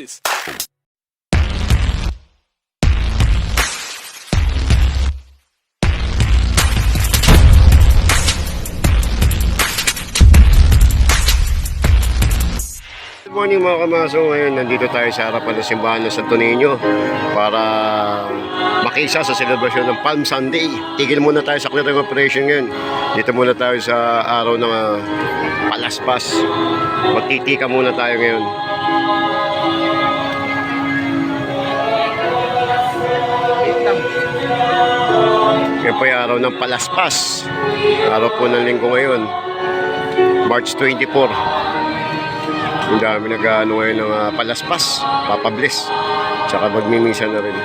this? Good morning mga kamaso. Ngayon, nandito tayo sa harapan ng simbahan ng Santo Niño para makisa sa selebrasyon ng Palm Sunday. Tigil muna tayo sa clearing operation ngayon. Dito muna tayo sa araw ng ah, palaspas. Magtitika muna tayo ngayon. Ngayon po araw ng palaspas. Araw po ng linggo ngayon. March 24. Ang dami nag-ano ngayon ng ah, palaspas, papabliss, tsaka magmimisa na rin.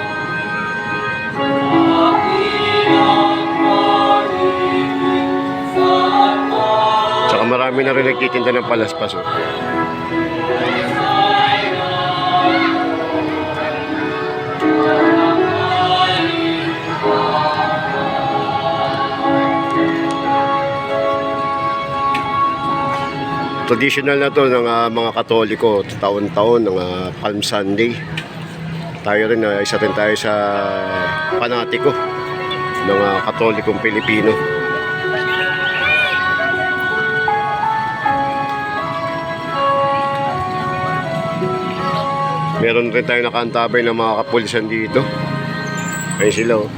Tsaka marami na rin nagtitinda ng palaspas. Oh. Traditional na to ng ah, mga Katoliko taon-taon ng ah, Palm Sunday. Tayo rin, ah, isa rin tayo sa panatiko ng ah, Katolikong Pilipino. Meron rin tayo nakaantabay ng mga kapulisan dito. Ayun sila oh.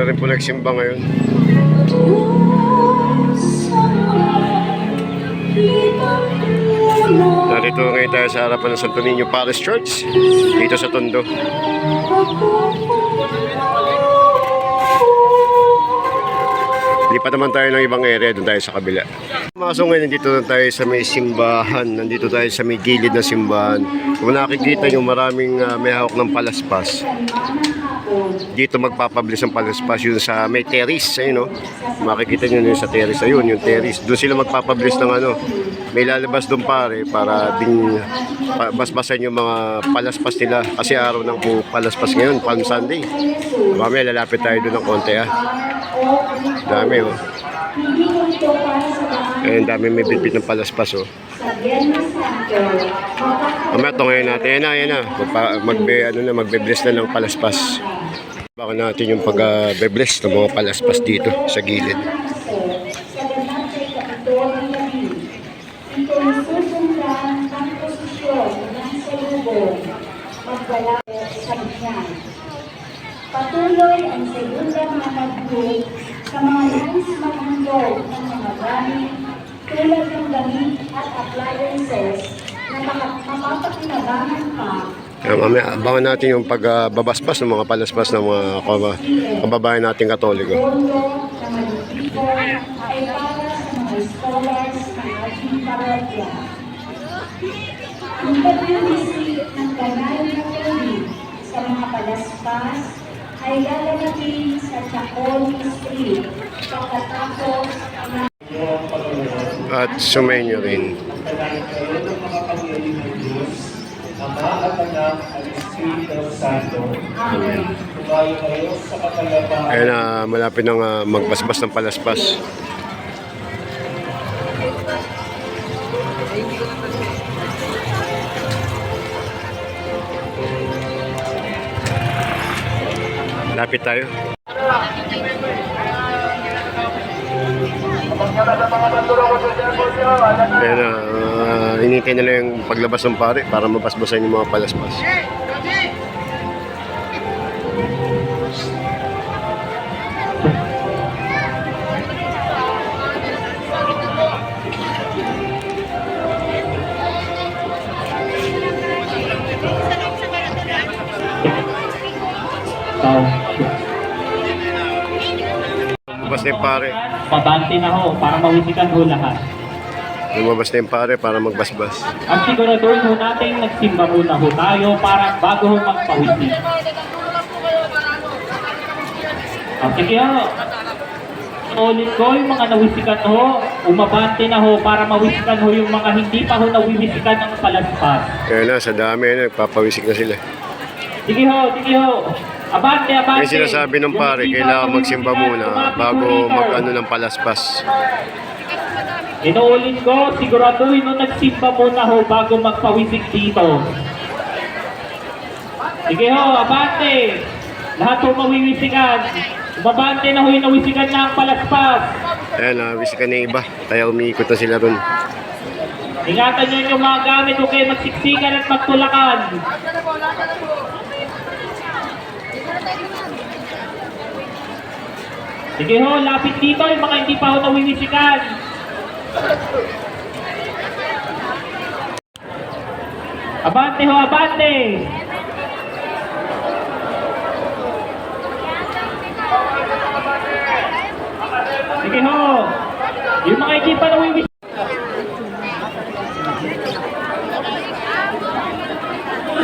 Na rin po nagsimba ngayon. Narito ngayon tayo sa harapan ng Santo Niño Parish Church dito sa Tondo. Lipat naman tayo ng ibang area, doon tayo sa kabila. Maso ngayon, nandito na tayo sa may simbahan. Nandito tayo sa may gilid na simbahan. Kung nakikita nyo, maraming ah, may hawak ng palaspas. Dito magpapablis ang palaspas yun sa may terrace, ayun no. Makikita nyo yun sa terrace, ayun yung terrace. Doon sila magpapablis ng ano. May lalabas doon pare para ding pa- basbasan yung mga palaspas nila. Kasi araw ng palaspas ngayon, Palm Sunday. Mamaya lalapit tayo doon ng konti ah. Dami oh. Ayun, dami may bitbit ng palaspas oh. Mamaya ito ngayon natin. Yan na, yan na. Magbe, ano na, magbe-bless na ng palaspas. Baka natin yung pag-bless ng mga palaspas dito sa gilid. Patuloy ang segunda mga pag-group sa mga nais maghandog ng mga gamit tulad ng damit at appliances na mapapakinabangan pa Kaya mamaya, abangan natin yung pagbabaspas ng mga palaspas ng mga kaba, kababayan nating katoliko. Ng. Ang pagbibisit ng banal na tubig sa mga palaspas ay lalagapin sa Chacon Street pagkatapos ng At sumainyo rin. Ama at Anak at Espiritu Santo. Amen. Tumayo kayo sa kapayapaan. Ayun na, malapit nang ah, magbasbas ng palaspas. Lapit tayo. Na, uh, inintay nila yung paglabas ng pare para mabasbasan yung mga palaspas. Lumabas na yung pare. Pabante na ho para mawisikan ho lahat. Lumabas na yung pare para magbasbas. Ang siguraduhin ho natin, nagsimba muna ho tayo para bago ho magpawisik. O sige ho. Ulit ko yung mga nawisikan ho. umabante na ho para mawisikan ho yung mga hindi pa ho nawiwisikan ng palaspas. Ayan na, sa dami na, nagpapawisik na sila. Sige ho, sige ho. Abante, abante. Yung sinasabi ng pare, kailangan magsimba muna bago mag-ano ng palaspas. Inuulit ko, siguraduhin nung nagsimba muna ho bago magpawisik dito. Sige ho, abante. Lahat ho mawiwisikan. Umabante na ho yung nawisikan na ang palaspas. Ayan, nawisikan na yung iba. Kaya umiikot na sila ron. Ingatan nyo yung mga gamit o kayo magsiksikan at magtulakan. Sige ho, lapit dito yung mga hindi pa ho nawiwisikan. Abante ho, abante! Sige ho, yung mga hindi pa nawiwisikan.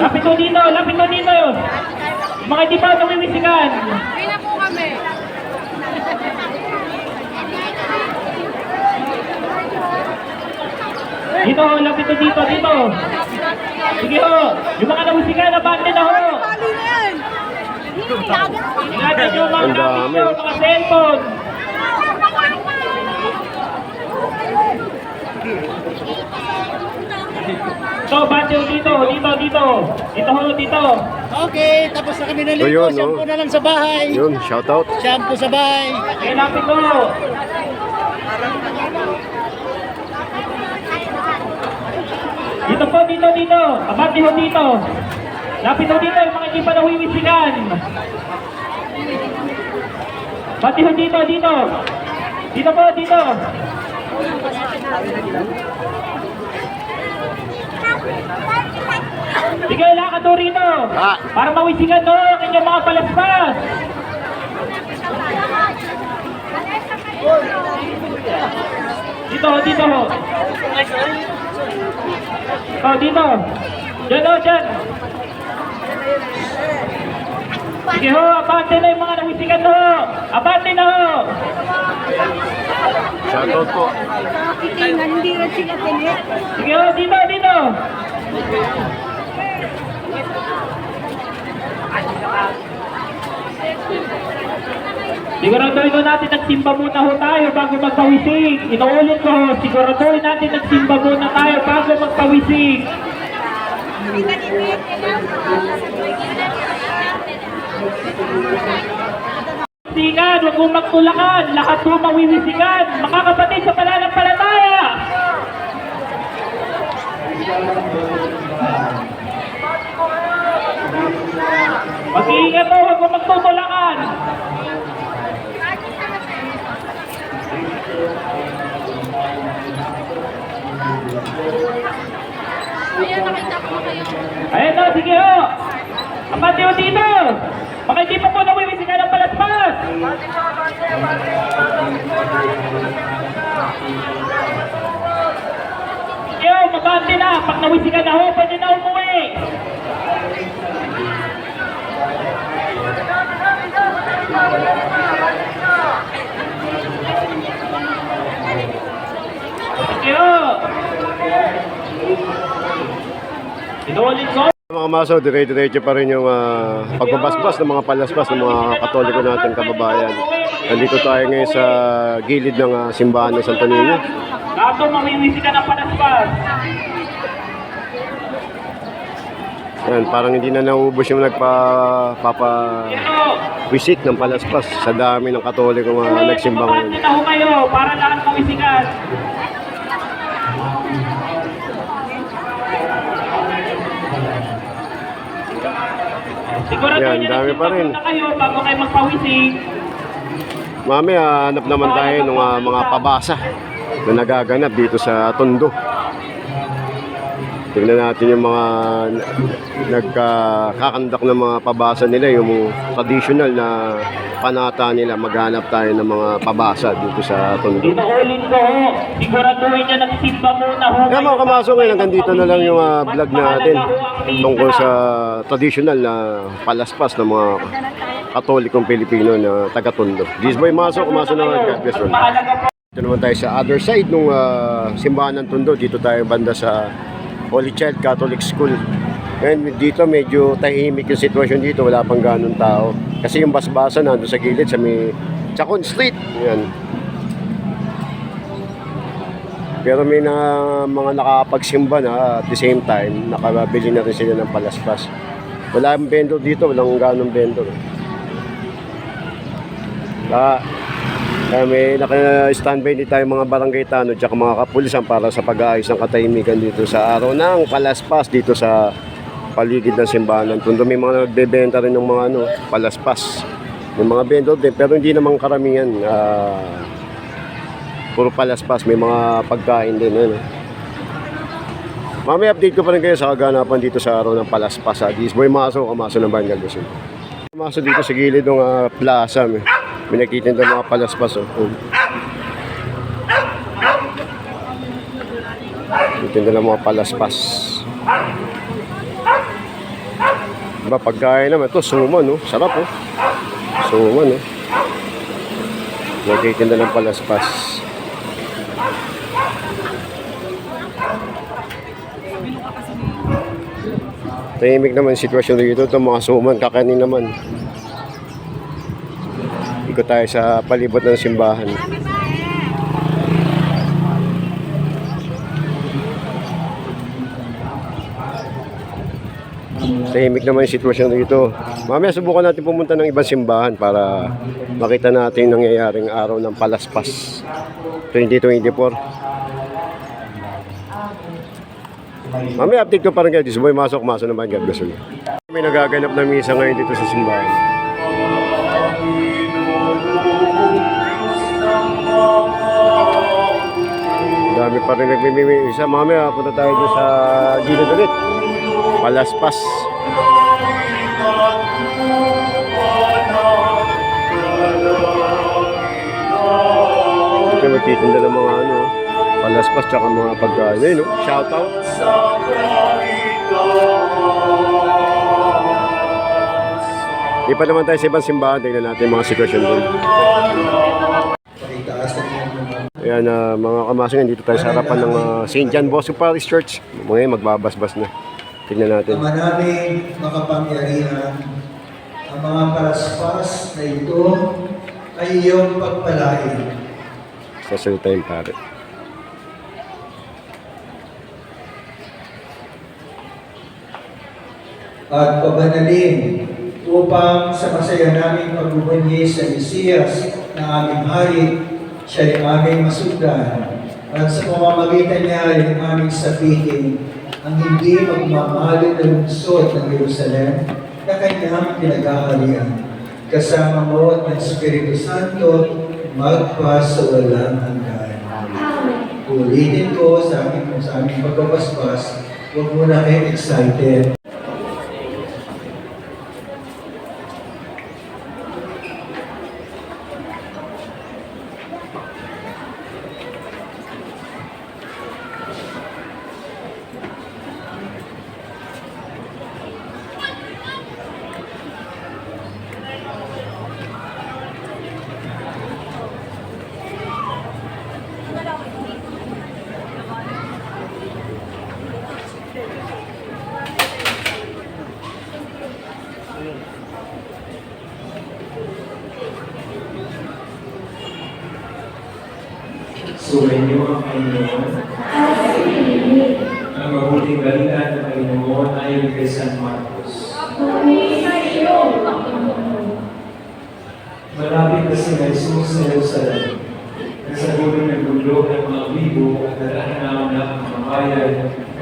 Lapit ho dito, lapit ho dito. Mga hindi pa nawiwisikan. Pila po kami. Dito ho, lapit ho dito, dito. Sige ho, yung mga abante na ho. Bali na yan. Ingatan yung mga nyo, mga cellphone. So, bante ho dito, dito, dito. Dito ho, dito. Okay, tapos na kami O naligo. yun, Shampoo no? na lang sa bahay. Yun, shout out. Shampoo sa bahay. Okay, lapit ho. Dito po, dito, dito. Abante ho dito. Lapit ho dito, yung mga hindi pa nawiwisikan. Bati ho dito, dito. Dito po, dito. Sige, lakad ho rito. Para mawisikan no, ang inyong mga palaspas. Dito, dito ho. Oh, dito. Diyan ho, dyan. Sige ho, abante na yung mga nawisikan ho. Abante na ho. Shout out po. Titingan, hindi rin sila tinik. Sige ho, dito, dito. Siguraduhin ho natin nagsimba muna ho tayo bago magpawisig. Inuulit ko ho, siguraduhin natin nagsimba muna tayo bago magpawisig. Sigan, huwag mong magtulakan. Lahat po mawiwisikan. Mga kapatid sa pananampalataya. Mag-iingat po, huwag mong magtutulakan. Ayan, nakita ko kayo. Ayan na, sige ho. Abante ho dito. Baka hindi pa po nawiwisikan ng palaspas. Sige ho, mabante na. Pag nawisikan na ho, pwede na umuwi. Sige ho. Inuulit ko. Mga maso, dire-diretso pa rin yung ah, pagbabasbas ng mga palaspas ng mga katoliko natin kababayan. Nandito tayo ngayon sa gilid ng ah, simbahan ng Santo Niño. Gato, mamimisi ka ng palaspas. Yan, parang hindi na naubos yung nagpa-papa Ito, visit ng palaspas sa dami ng katoliko mga nagsimba ngayon. ho kayo para lahat mawisikan. Siguro Yan, dami pa rin. na kayo bago kayo magpawisig. Mamaya hanap naman tayo ng ah, mga pabasa na nagaganap dito sa Tondo. Tingnan natin yung mga n- nagkakakandak ng mga pabasa nila, yung traditional na panata nila. Maghanap tayo ng mga pabasa dito sa Tondo. Inuulit ko ho, siguraduhin nyo nagsimba muna ho. Kaya mga kamasok ngayon, hanggang dito na lang yung ah, vlog natin tungkol sa traditional na palaspas ng mga katolikong Pilipino na taga-Tondo. This boy Maso, kumaso na God bless you. Mahalaga po Ito naman tayo sa other side ng simbahan ng Tondo. Dito tayo banda sa Holy Child Catholic School. Ngayon dito medyo tahimik yung sitwasyon dito. Wala pang ganun tao. Kasi yung basbasa nandun sa gilid sa may Chacon Street. Yan. Pero may na, mga nakapagsimba na at the same time, nakabili na rin sila ng palaspas. Wala ang vendor dito, walang ganong vendor. Kaya, kaya may naka-standby din tayo mga barangay tanod at mga kapulisan para sa pag-aayos ng katahimikan dito sa araw ng palaspas dito sa paligid ng simbahan ng Tondo. May mga nagbebenta rin ng mga ano, palaspas. May mga vendor din, pero hindi naman karamihan. ah, puro palaspas, may mga pagkain din. Ano. Mamaya update ko pa rin kayo sa kaganapan dito sa araw ng palaspas. Ha. Boy Maso, kamaso ng Bangal. Maso dito sa gilid ng ah, plaza. May, may nakita ng mga palaspas. Oh. Oh. Titinda ng mga palaspas. Diba, pagkain naman ito, suman, no? Sarap, oh. Suman, no? Nagtitinda ng palaspas. Tahimik naman sitwasyon dito. Ito mga suman, kakanin naman. Ikot tayo sa palibot ng simbahan. Tahimik naman yung sitwasyon dito. Mamaya subukan natin pumunta ng ibang simbahan para makita natin yung nangyayaring araw ng Palaspas 2024. Mamaya update ko pa rin kayo. This boy, masok, masok naman. God bless you. May nagaganap na misa ngayon dito sa simbahan. Dami pa rin nagmimimisa. Mamaya, punta tayo doon sa gilid ulit. Palaspas. Ito magtitinda ng mga ano, palaspas tsaka mga pagkain. Ayun, no? Shout out. Di naman tayo sa ibang simbahan. Tingnan natin mga sitwasyon doon. Ayan, ah, mga kamasingan, dito tayo sa harapan ng ah, St. John Bosco Parish Church. Ngayon, magbabasbas na. Tingnan natin. Ama namin makapangyarihan, ang mga paraspas na ito ay iyong pagpalain. Sasalita yung pare. at pabanalin upang sa masaya naming pagbubunyi sa Mesiyas na aming hari, siya ang aming masundan at sa pamamagitan niya ay ang aming sabihin ang hindi magmamahal na lungsod ng Jerusalem na kanyang pinag-ahalian. Kasama mo at ng Espiritu Santo magpa sa walang hanggan. Ulitin ko sa aming, sa aming pagkabasbas, huwag muna kayo excited. Sumainyo ang Panginoon. Ang mabuting balita ng Panginoon ayon kay San Marcos. Malapit na si Jesus sa Jerusalem. Nasa dulo ng dulo ng mga bibo at narahanaw na ang mga bayan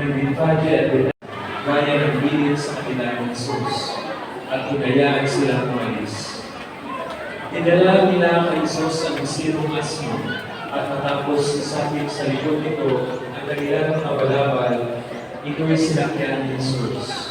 ng Bifadya at Betania. Gaya ng bilin sa kanila ng Jesus. At hinayaan silang umalis. Dinala nila kay Jesus ang sirong asno at matapos isapit sa likod nito ang kanilang mga balabal, ito'y sinakyan ni Jesus.